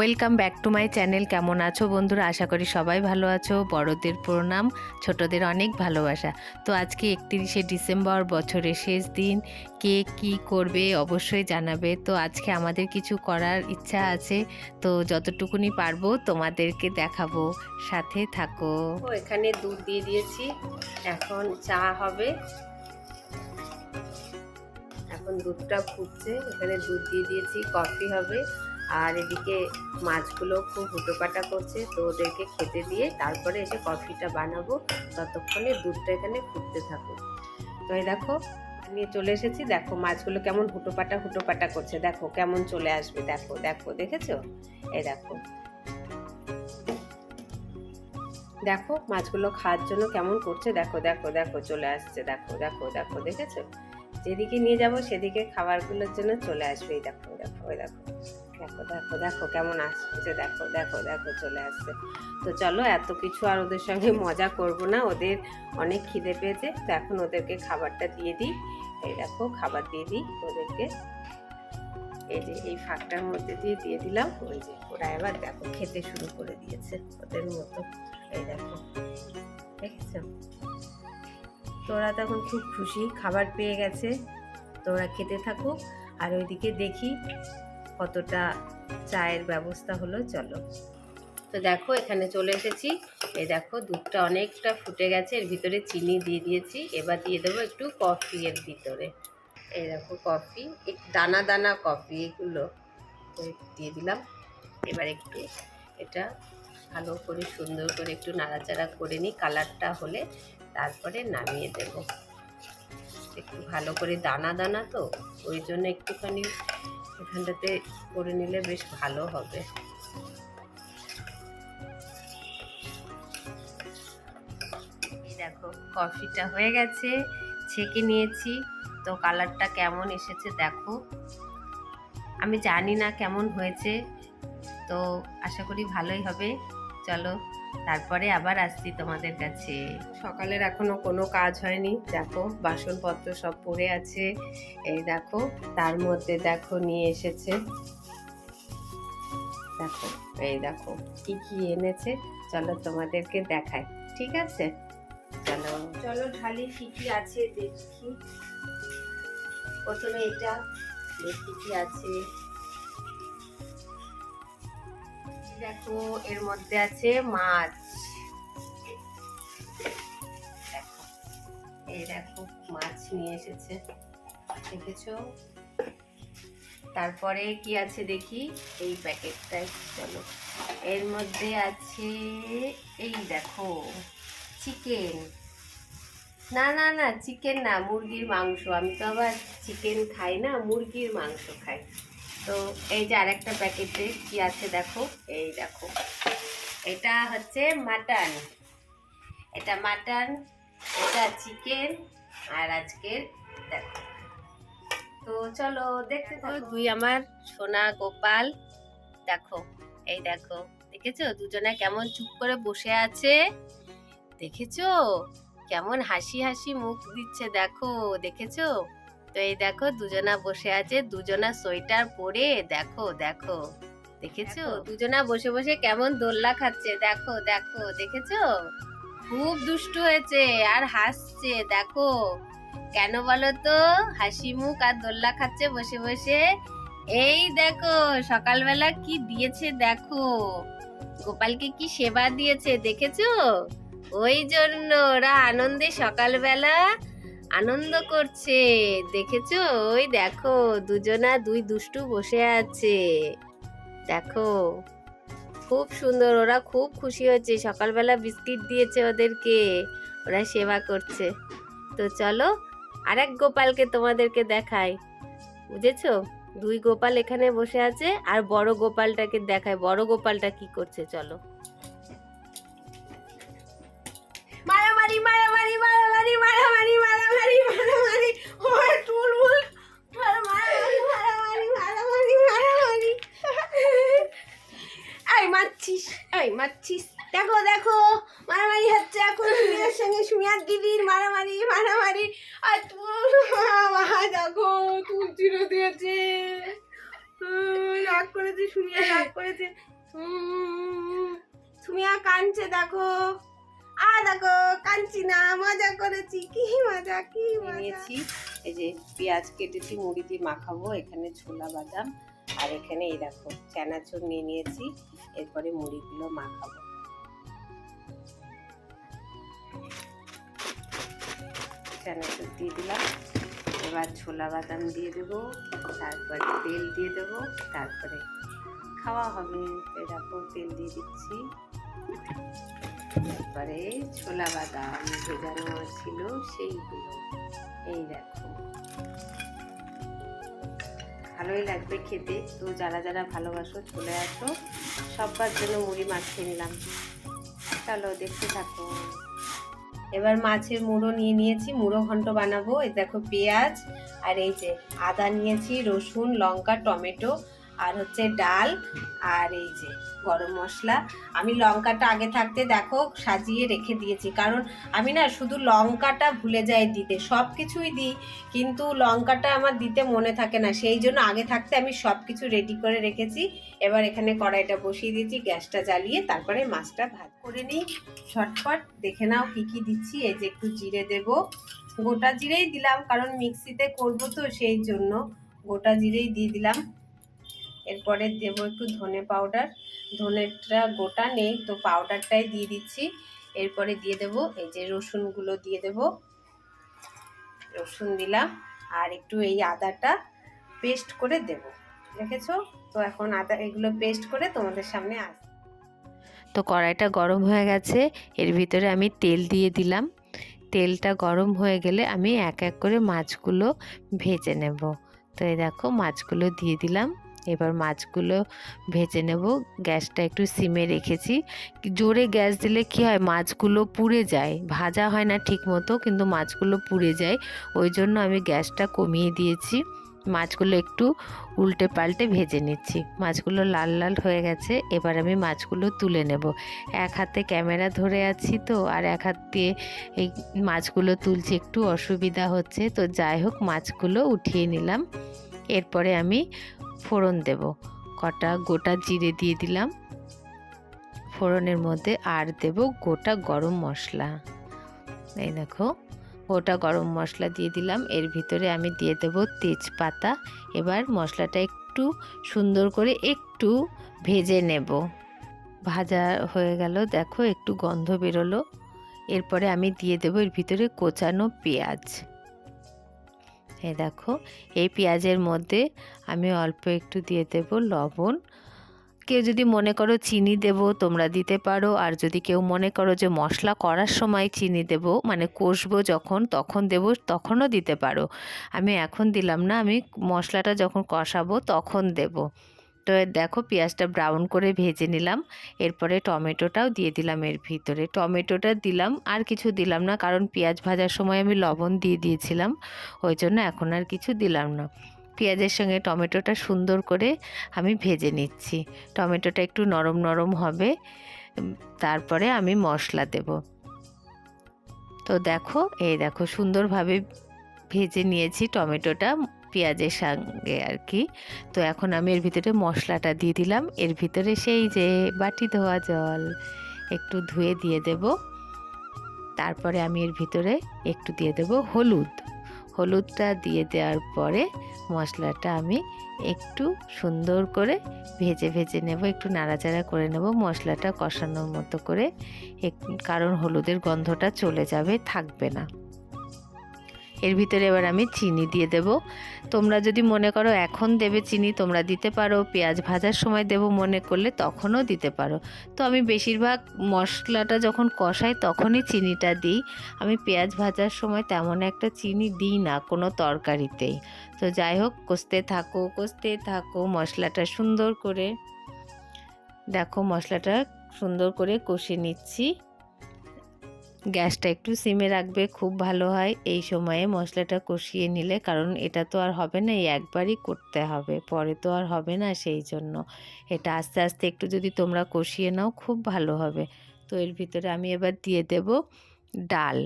Welcome back to my channel. কেমন আছো বন্ধুরা? আশা করি সবাই ভালো আছো। বড়দের প্রণাম, ছোটদের অনেক ভালোবাসা। তো আজকে একত্রিশে ডিসেম্বর, বছরের শেষ দিন। কে কি করবে অবশ্যই জানাবে। তো আজকে আমাদের কিছু করার ইচ্ছা আছে। তো যতটুকুনি পারব তোমাদেরকে দেখাবো। সাথে থাকো। এখানে দুধ দিয়ে দিয়েছি। এখন চা হবে। এখন দুধটা ফুটছে। এখানে দুধ দিয়ে দিয়েছি। কফি হবে। আর এদিকে মাছগুলো খুব হুটোপাটা করছে, তো ওদেরকে খেতে দিয়ে তারপরে এসে কফিটা বানাবো। ততক্ষণে দুধটা এখানে ফুটতে থাকুক। তো এই দেখো, নিয়ে চলে এসেছি। দেখো মাছগুলো কেমন হুটোপাটা হুটোপাটা করছে। দেখো কেমন চলে আসবে। দেখো দেখো, দেখেছ? এই দেখো। দেখো মাছগুলো খাওয়ার জন্য কেমন করছে। দেখো দেখো দেখো, চলে আসছে। দেখো দেখো দেখো, দেখেছ? যেদিকে নিয়ে যাব সেদিকে খাবারগুলোর জন্য চলে আসবে। এই দেখো দেখো ওই দেখো। দেখো দেখো দেখো কেমন আসছে, দেখো দেখো দেখো চলে আসছে। তো চলো, এত কিছু আর ওদের সঙ্গে মজা করব না, ওদের অনেক খিদে পেয়েছে, তো এখন ওদেরকে খাবারটা দিয়ে দিই। এই দেখো, খাবার দিয়ে দিই ওদেরকে। এই যে, এই ফাঁকটার মধ্যে দিয়ে দিয়ে দিলাম, ওই যে, ওরা এবার দেখো খেতে শুরু করে দিয়েছে ওদের মতো। এই দেখো, দেখেছ? তো ওরা তখন খুব খুশি, খাবার পেয়ে গেছে। তো ওরা খেতে থাকুক, আর ওইদিকে দেখি কতটা চায়ের ব্যবস্থা হলো, চলো। তো দেখো, এখানে চলে এসেছি। এই দেখো, দুধটা অনেকটা ফুটে গেছে। এর ভিতরে চিনি দিয়ে দিয়েছি। এবার দিয়ে দেবো একটু কফি এর ভিতরে। এই দেখো, কফি। দানা দানা কফি এগুলো। দিয়ে দিলাম। এবার একটু এটা ভালো করে, সুন্দর করে একটু নাড়াচাড়া করে নিই। কালারটা হলে তারপরে নামিয়ে দেব। একটু ভালো করে দানা দানা তো, ওই জন্য একটুখানি এখানটাতে করে নিলে বেশ ভালো হবে। দেখো, কফিটা হয়ে গেছে, ছেঁকে নিয়েছি। তো কালারটা কেমন এসেছে দেখো। আমি জানি না কেমন হয়েছে, তো আশা করি ভালোই হবে। চলো তারপরে আবার আসছি তোমাদের কাছে। সকালের এখনও কোনো কাজ হয়নি। দেখো বাসনপত্র সব পড়ে আছে। এই দেখো তার মধ্যে দেখো নিয়ে এসেছে। দেখো এই দেখো কি কি এনেছে। চলো তোমাদেরকে দেখাই ঠিক আছে? চলো। চলো ঢালি কি কি আছে দেখি। প্রথমে এটা দেখি কি আছে। দেখো এর মধ্যে আছে মাছ। এই দেখো, মাছ নিয়ে এসেছে। দেখেছ? তারপরে কি আছে দেখি? এই প্যাকেটটায় চলো। এর মধ্যে আছে, এই দেখো, চিকেন। না না না, চিকেন না, মুরগির মাংস। আমি তো আবার চিকেন খাই না, মুরগির মাংস খাই। তো এই যে আরেকটা প্যাকেটে কি আছে দেখো? এই দেখো। এটা হচ্ছে মাটন। এটা মাটন, এটা চিকেন আর আজকের দেখো। তো চলো দেখতে থাকো। দুই আমার সোনা গোপাল। দেখো, এই দেখো, দেখেছ? দুজনে কেমন চুপ করে বসে আছে। দেখেছ? কেমন হাসি হাসি মুখ দিচ্ছে, দেখো, দেখেছ? তো এই দেখো দুজনা বসে আছে দুজনা সোয়েটার পরে দেখো দেখো। দেখেছ? দুজনা বসে বসে কেমন দোল্লা খাচ্ছে দেখো দেখো দেখেছ? খুব দুষ্টু হয়েছে আর হাসছে দেখো। কেন বলো তো? হাসি মুখ আর দোল্লা খাচ্ছে বসে বসে। এই দেখো সকালবেলা কি দিয়েছে দেখো? গোপালকে কি সেবা দিয়েছে দেখেছ? ওই জন্য ওরা আনন্দে সকালবেলা আনন্দ করছে। দেখেছ? ওই দেখো, দুজনা দুই দুষ্টু বসে আছে। দেখো, খুব সুন্দর। ওরা খুব খুশি হয়েছে সকালবেলা বিস্কিট দিয়েছে ওদেরকে। ওরা সেবা করছে। তো চলো, আরেক গোপালকে তোমাদেরকে দেখাই। বুঝেছ? দুই গোপাল এখানে বসে আছে, আর বড় গোপালটাকে দেখায় বড় গোপালটা কি করছে? চলো। মারামারি মারামারি মারামারি মারামারি মারামারি মারামারি ওর টুলমুল মারামারি মারামারি মারামারি মারামারি। এই, মারছিস এই, মারছিস। দেখো দেখো, মারামারি হচ্ছে এখন সুমিয়ার সঙ্গে। সুমিয়ার দিদির মারামারি মারামারি। আর তুল দেখো তুল চিরো দিয়েছে রাগ করেছে, সুমিয়া রাগ করেছে। সুমিয়া কাঁদছে, দেখো। আ দেখো কাঁদছি না মজা করেছি, কি মজা, কি নিয়েছি এই যে পেঁয়াজ কেটেছি, মুড়ি দিয়ে মাখাবো, এখানে ছোলা বাদাম, আর এখানে এই দেখো চানাচুর নিয়ে নিয়েছি, এরপরে মুড়িগুলো মাখাবো। চানাচুর দিয়ে দিলাম, এবার ছোলা বাদাম দিয়ে দেবো, তারপরে তেল দিয়ে দেবো, তারপরে খাওয়া হবে দেখো, তেল দিয়ে দিচ্ছি। তারপরে ছোলা বাদাম ভেজানো ছিল সেইগুলো। এই দেখো। ভালোই লাগবে খেতে। তো যারা যারা ভালোবাসো, চলে আসো। সবার জন্য মুড়ি মাখিয়ে নিলাম। চলো, দেখতে থাকো। এবার মাছের মুড়ো নিয়ে নিয়েছি। মুড়ো ঘন্ট বানাবো। এই দেখো পেঁয়াজ আর এই যে আদা নিয়েছি, রসুন, লঙ্কা, টমেটো। আর হচ্ছে ডাল আর এই যে গরম মশলা। আমি লঙ্কাটা আগে থাকতে দেখো সাজিয়ে রেখে দিয়েছি। কারণ আমি না শুধু লঙ্কাটা ভুলে যাই দিতে সব কিছুই দিই, কিন্তু লঙ্কাটা আমার দিতে মনে থাকে না। সেই জন্য আগে থাকতে আমি সব কিছু রেডি করে রেখেছি। এবার এখানে কড়াইটা বসিয়ে দিয়েছি, গ্যাসটা জ্বালিয়ে তারপরে মাছটা ভাত করে নিই। ঝটপট দেখে নাও কি কি দিচ্ছি। এই যে একটু জিরে দেব। গোটা জিরেই দিলাম, কারণ মিক্সিতে করব তো সেই জন্য গোটা জিরেই দিয়ে দিলাম। এরপরে দেব একটু ধনে পাউডার ধনেটা গোটা নেই, তো পাউডারটাই দিয়ে দিচ্ছি। এরপরে দিয়ে দেব এই যে রসুনগুলো দিয়ে দেব। রসুন দিলাম, আর একটু এই আদাটা পেস্ট করে দেব। দেখেছ? তো এখন আদা, এগুলো পেস্ট করে তোমাদের সামনে আস তো কড়াইটা গরম হয়ে গেছে, এর ভিতরে আমি তেল দিয়ে দিলাম। তেলটা গরম হয়ে গেলে আমি এক এক করে মাছগুলো ভেজে নেব। তো এই দেখো, মাছগুলো দিয়ে দিলাম। এবার মাছগুলো ভেজে নেব। গ্যাসটা একটু সিমে রেখেছি। জোরে গ্যাস দিলে কি হয়, মাছগুলো পুড়ে যায়। ভাজা হয় না ঠিক মতো কিন্তু মাছগুলো পুড়ে যায়। ওই জন্য আমি গ্যাসটা কমিয়ে দিয়েছি। মাছগুলো একটু উল্টে পাল্টে ভেজে নিচ্ছি। মাছগুলো লাল লাল হয়ে গেছে, এবার আমি মাছগুলো তুলে নেব। এক হাতে ক্যামেরা ধরে আছি তো, আর এক হাত দিয়ে এই মাছগুলো তুলছি। একটু অসুবিধা হচ্ছে, তো যাই হোক, মাছগুলো উঠিয়ে নিলাম। এরপরে আমি ফোড়ন দেব। কটা গোটা জিরে দিয়ে দিলাম। ফোড়নের মধ্যে আর দেব গোটা গরম মশলা। এই দেখো, গোটা গরম মশলা দিয়ে দিলাম। এর ভিতরে আমি দিয়ে দেব তেজপাতা। এবার মশলাটা একটু সুন্দর করে একটু ভেজে নেব। ভাজা হয়ে গেল, দেখো একটু গন্ধ বেরোলো। এরপরে আমি দিয়ে দেবো এর ভিতরে কোচানো পেঁয়াজ। এই দেখো, এই পেঁয়াজের মধ্যে আমি অল্প একটু দিয়ে দেব লবণ। কেউ যদি মনে করো চিনি দেব, তোমরা দিতে পারো। আর যদি কেউ মনে করো যে মশলা করার সময় চিনি দেব মানে কষবো যখন, তখন দেব, তখনও দিতে পারো। আমি এখন দিলাম না, আমি মশলাটা যখন কষাবো, তখন দেব। তো দেখো পেঁয়াজটা ব্রাউন করে ভেজে নিলাম। এরপরে টমেটোটাও দিয়ে দিলাম এর ভিতরে। টমেটোটা দিলাম, আর কিছু দিলাম না, কারণ পেঁয়াজ ভাজার সময় আমি লবণ দিয়ে দিয়েছিলাম, ওই জন্য এখন আর কিছু দিলাম না। পেঁয়াজের সঙ্গে টমেটোটা সুন্দর করে আমি ভেজে নিচ্ছি। টমেটোটা একটু নরম নরম হবে তারপরে আমি মশলা দেব। তো দেখো, এই দেখো সুন্দরভাবে ভেজে নিয়েছি টমেটোটা। পেঁয়াজের সঙ্গে আর কি। তো এখন আমি এর ভিতরে মশলাটা দিয়ে দিলাম। এর ভিতরে সেই যে বাটি ধোয়া জল একটু ধুয়ে দিয়ে দেব। তারপরে আমি এর ভিতরে একটু দিয়ে দেব হলুদ। হলুদটা দিয়ে দেওয়ার পরে মশলাটা আমি একটু সুন্দর করে ভেজে ভেজে নেব, একটু নাড়াচাড়া করে নেব। মশলাটা কষানোর মতো করে কারণ হলুদের গন্ধটা চলে যাবে, থাকবে না। এর ভিতরে এবার আমি চিনি দিয়ে দেব। তোমরা যদি মনে করো এখন দেবে চিনি, তোমরা দিতে পারো। পেঁয়াজ ভাজার সময় দেব মনে করলে তখনও দিতে পারো। তো আমি বেশিরভাগ মশলাটা যখন কষাই তখনই চিনিটা দিই। আমি পেঁয়াজ ভাজার সময় তেমন একটা চিনি দিই না কোনো তরকারিতেই। তো যাই হোক, কষতে থাকো কষতে থাকো মশলাটা সুন্দর করে। দেখো মশলাটা সুন্দর করে কষে নিচ্ছি। গ্যাসটা একটু সিমে রাখবে, খুব ভালো হয়। এই সময়ে মশলাটা কষিয়ে নিলে, কারণ এটা তো আর হবে না, এই একবারই করতে হবে, পরে তো আর হবে না সেই জন্য। এটা আস্তে আস্তে একটু যদি তোমরা কষিয়ে নাও, খুব ভালো হবে। তো এর ভিতরে আমি এবার দিয়ে দেব ডাল।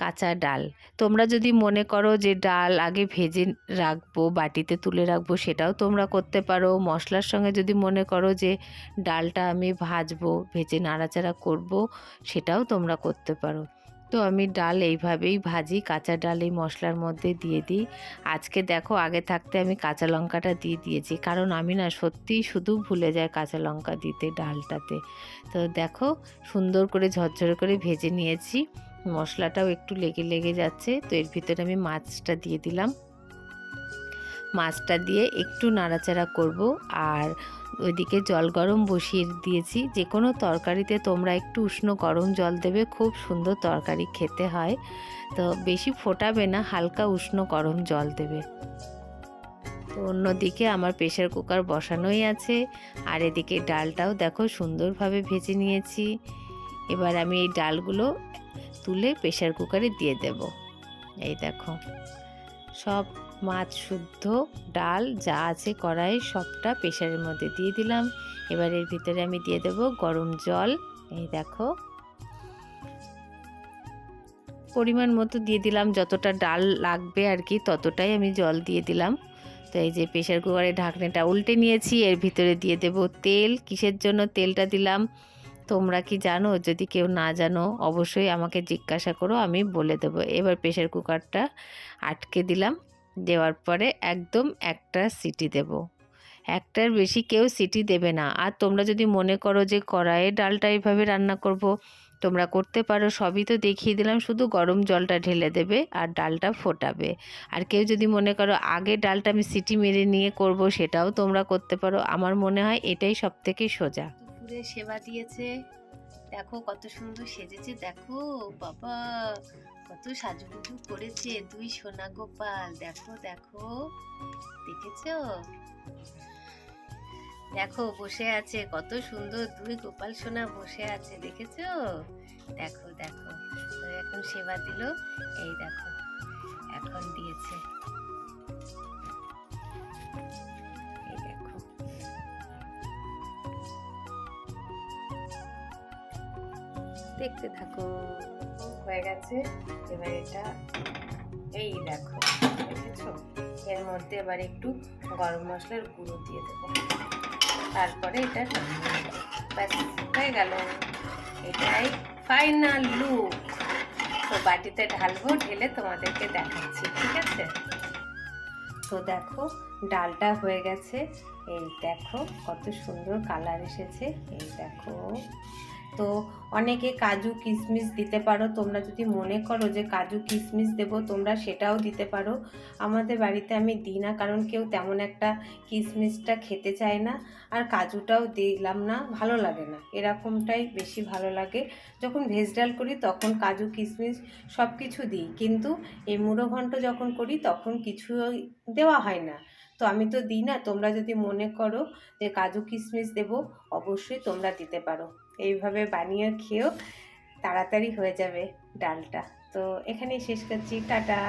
কাঁচা ডাল। তোমরা যদি মনে করো যে ডাল আগে ভেজে রাখব, বাটিতে তুলে রাখব, সেটাও তোমরা করতে পারো। মশলার সঙ্গে যদি মনে করো যে ডালটা আমি ভাজবো, ভেজে নাড়াচাড়া করব, সেটাও তোমরা করতে পারো। তো আমি ডাল এইভাবেই ভাজি, কাঁচা ডাল এই মশলার মধ্যে দিয়ে দিই। আজকে দেখো আগে থাকতে আমি কাঁচা লঙ্কাটা দিয়ে দিয়েছি, কারণ আমি না সত্যিই শুধু ভুলে যাই কাঁচা লঙ্কা দিতে, ডালটাতে। তো দেখো সুন্দর করে ঝরঝরে করে ভেজে নিয়েছি। মশলাটাও একটু লেগে লেগে যাচ্ছে, তো এর ভিতরে আমি মাছটা দিয়ে দিলাম। মাছটা দিয়ে একটু নাড়াচাড়া করব আর ওইদিকে জল গরম বসিয়ে দিয়েছি। যে কোনো তরকারিতে তোমরা একটু উষ্ণ গরম জল দেবে, খুব সুন্দর তরকারি খেতে হয়। তো বেশি ফোটাবে না, হালকা উষ্ণ গরম জল দেবে। তো অন্যদিকে আমার প্রেশার কুকার বসানোই আছে। আর এদিকে ডালটাও দেখো সুন্দরভাবে ভেজে নিয়েছি। এবার আমি এই ডালগুলো তুলে প্রেশার কুকারে দিয়ে দেব। এই দেখো। সব মাছ শুদ্ধ, ডাল যা আছে কড়াই সবটা প্রেশারের মধ্যে দিয়ে দিলাম। এবার এর ভিতরে আমি দিয়ে দেব গরম জল। এই দেখো। পরিমাণ মতো দিয়ে দিলাম, যতটা ডাল লাগবে আর কি, ততটাই আমি জল দিয়ে দিলাম। তো এই যে প্রেশার কুকারের ঢাকনাটা উল্টে নিয়েছি, এর ভিতরে দিয়ে দেব তেল। কিসের জন্য তেলটা দিলাম? তোমরা কি জানো? যদি কেউ না জানো, অবশ্যই আমাকে জিজ্ঞাসা করো, আমি বলে দেবো। এবার প্রেশার কুকারটা আটকে দিলাম। দেওয়ার পরে একদম একটা সিটি দেব। একটার বেশি কেউ সিটি দেবে না। আর তোমরা যদি মনে করো যে কড়াইয়ে ডালটা এইভাবে রান্না করব, তোমরা করতে পারো। সবই তো দেখিয়ে দিলাম, শুধু গরম জলটা ঢেলে দেবে আর ডালটা ফোটাবে। আর কেউ যদি মনে করো আগে ডালটা আমি সিটি মেরে নিয়ে করব, সেটাও তোমরা করতে পারো। আমার মনে হয় এটাই সব থেকে সোজা। দুপুরে সেবা দিয়েছে। দেখো কত সুন্দর সেজেছে, দেখো বাবা, কত সাজুগুজু করেছে দুই সোনা গোপাল। দেখো দেখো, দেখেছ? দেখো, বসে আছে, কত সুন্দর দুই গোপাল সোনা বসে আছে, দেখেছ? দেখো দেখো এখন সেবা দিল, এই দেখো, এখন দিয়েছে। দেখতে থাকো। হয়ে গেছে। এবার এটা, এই দেখো, দেখেছ? এর মধ্যে এবার একটু গরম মশলার গুঁড়ো দিয়ে দেবো। তারপরে এটা ব্যাস, হয়ে গেল। এটাই ফাইনাল লুক তো বাটিতে ঢালবো, ঢেলে তোমাদেরকে দেখাচ্ছি, ঠিক আছে? তো দেখো, ডালটা হয়ে গেছে। এই দেখো, কত সুন্দর কালার এসেছে। এই দেখো। তো অনেকে কাজু কিশমিশ দিতে পারো। তোমরা যদি মনে করো যে কাজু কিশমিশ দেবো, তোমরা সেটাও দিতে পারো। আমাদের বাড়িতে আমি দিই না, কারণ কেউ তেমন একটা কিশমিশটা খেতে চায় না। আর কাজুটাও দিলাম না, ভালো লাগে না। এরকমটাই বেশি ভালো লাগে। যখন ভেজ ডাল করি, তখন কাজু কিশমিশ সব কিছু দিই। কিন্তু এই মুড়ো ঘন্ট যখন করি, তখন কিছু দেওয়া হয় না। তো আমি তো দিই না। তোমরা যদি মনে করো যে কাজু কিশমিশ দেবো, অবশ্যই তোমরা দিতে পারো। এইভাবে বানিয়ে খেয়েও তাড়াতাড়ি হয়ে যাবে ডালটা। তো এখানেই শেষ করছি, টাটা।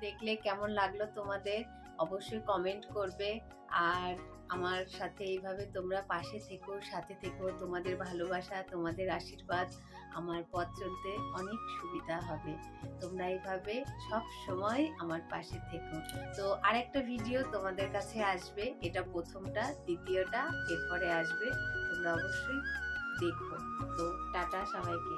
দেখলে কেমন লাগল তোমাদের? অবশ্যই কমেন্ট করবে। আর আমার সাথে এইভাবে তোমরা পাশে থেকো, সাথে থেকো। তোমাদের ভালোবাসা, তোমাদের আশীর্বাদ আমার পথ চলতে অনেক সুবিধা হবে। তোমরা এইভাবে সব সময় আমার পাশে থেকো। তো আরেকটা ভিডিও তোমাদের কাছে আসবে। এটা প্রথমটা, দ্বিতীয়টা, এরপরে আসবে। তোমরা অবশ্যই দেখো। তো টাটা সবাইকে।